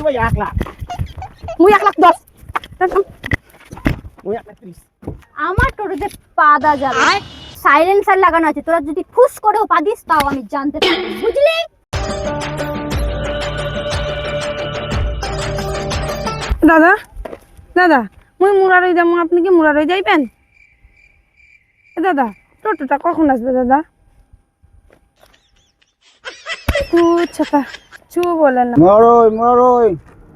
মুই এক লাখ মুই এক লাখ দশ মুই এক লাখ ত্রিশ আমার টোটোতে পাদা যাবে সাইলেন্সার লাগানো আছে তোরা যদি ফুস করেও পাদিস তাও আমি জানতে পারি বুঝলি? দাদা দাদা মুই মুরারই যাব আপনি কি মুরা মুরারই যাইবেন? এ দাদা টোটোটা কখন আসবে দাদা? না। মুরারই মুরারই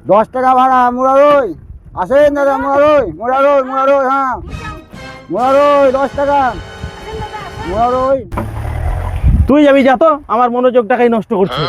দশ টাকা ভাড়া মুরারই। আসেন দাদা মুরারই মুরারই মুরারই হ্যাঁ। মুরারই দশ টাকা। মুরারই। তুই যাবি যা তো আমার মনোযোগটাকেই নষ্ট করছে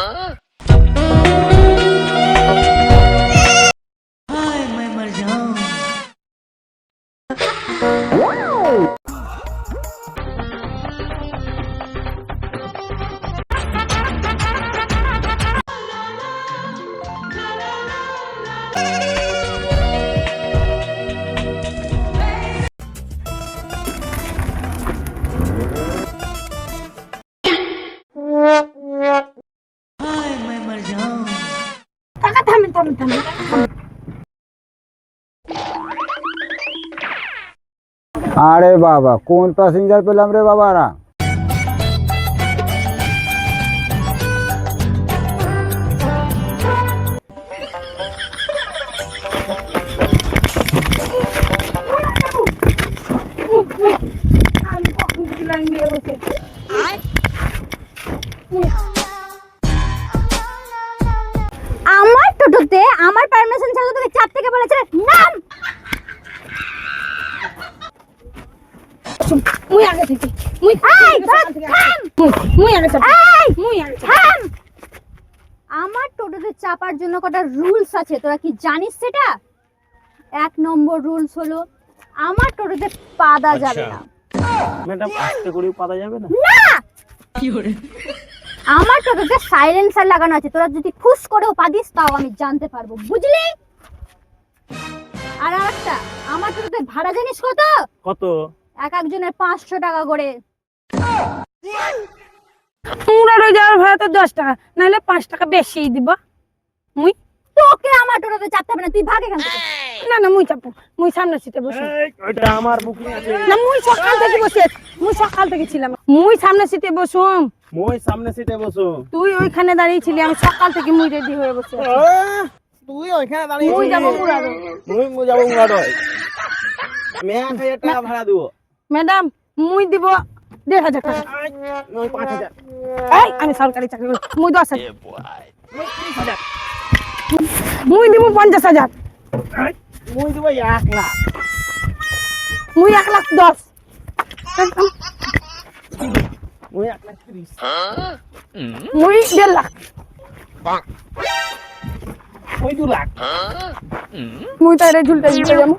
আরে বাবা কোন প্যাসেঞ্জার পেলাম রে বাবারা চাপ থেকে বলেছে নাম! মুই আগে থেকে মুই এই, থাম! মুই মুই আগে থেকে এই, মুই আগে থাম! আমার টোটোতে চাপার জন্য কটা রুলস আছে তোরা কি জানিস সেটা? এক নম্বর রুলস হলো আমার টোটোতে পাদা যাবে না। ম্যাডাম আস্তে করেও পাতা যাবে না? না! আমার টোটোতে সাইলেন্সার লাগানো আছে তোরা যদি ফুস করেও পাদিস তাও আমি জানতে পারব বুঝলি? আর একটা আমার টোটোতে ভাড়া জানিস কত? কত? এক একজনের পাঁচশো টাকা করে। মুরারই যাওয়ার ভাড়া তো দশ টাকা নাহলে পাঁচ টাকা বেশি দিব। মুই? তোকে আমার টোটোতে চাপতে হবে না তুই ভাগ এখান থেকে। না না মুই চাপু মুই সামনে সিটে বসে। এই, আমার বুকিং আছে। না মুই সকাল থেকে বসে মুই সকাল থেকে ছিলাম। মুই সামনে সিটে বসুম। মই সামনে সিটে বসো তুই ওইখানে দাঁড়িয়ে ছিলি আমি সকাল থেকে মুই রেডি হয়ে বসে ওইখানে দাঁড়িয়ে মুই যাব মুরারই মুই মুই যাব মুরারই আমি এক হাজার টাকা ভাড়া দেবো। ম্যাডাম মুই দিব দেড় হাজার টাকা। নয় পাঁচ হাজার। এই আমি সরকারি চাকরি করি। মুই দশ হাজার। নয় মুই দিব পঞ্চাশ হাজার। মুই দেবো এক লাখ। মুই এক লাখ দশ। মুই এক লাখ ত্রিশ। মুই দেড় লাখ। মুই দু লাখ? মুই তাইরে ঝুলতে ঝুলতে যাব।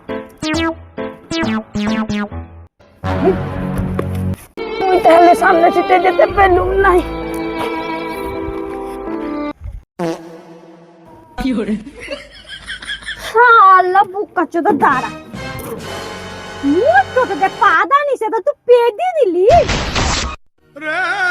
মুই তাহলে সামনে সিটে যেতে পেলুম নাই। শালা বুকা চোদা দাঁড়া। মোর টোটোতে পাদা নিছে তো তুই পেদি দিলি? রে!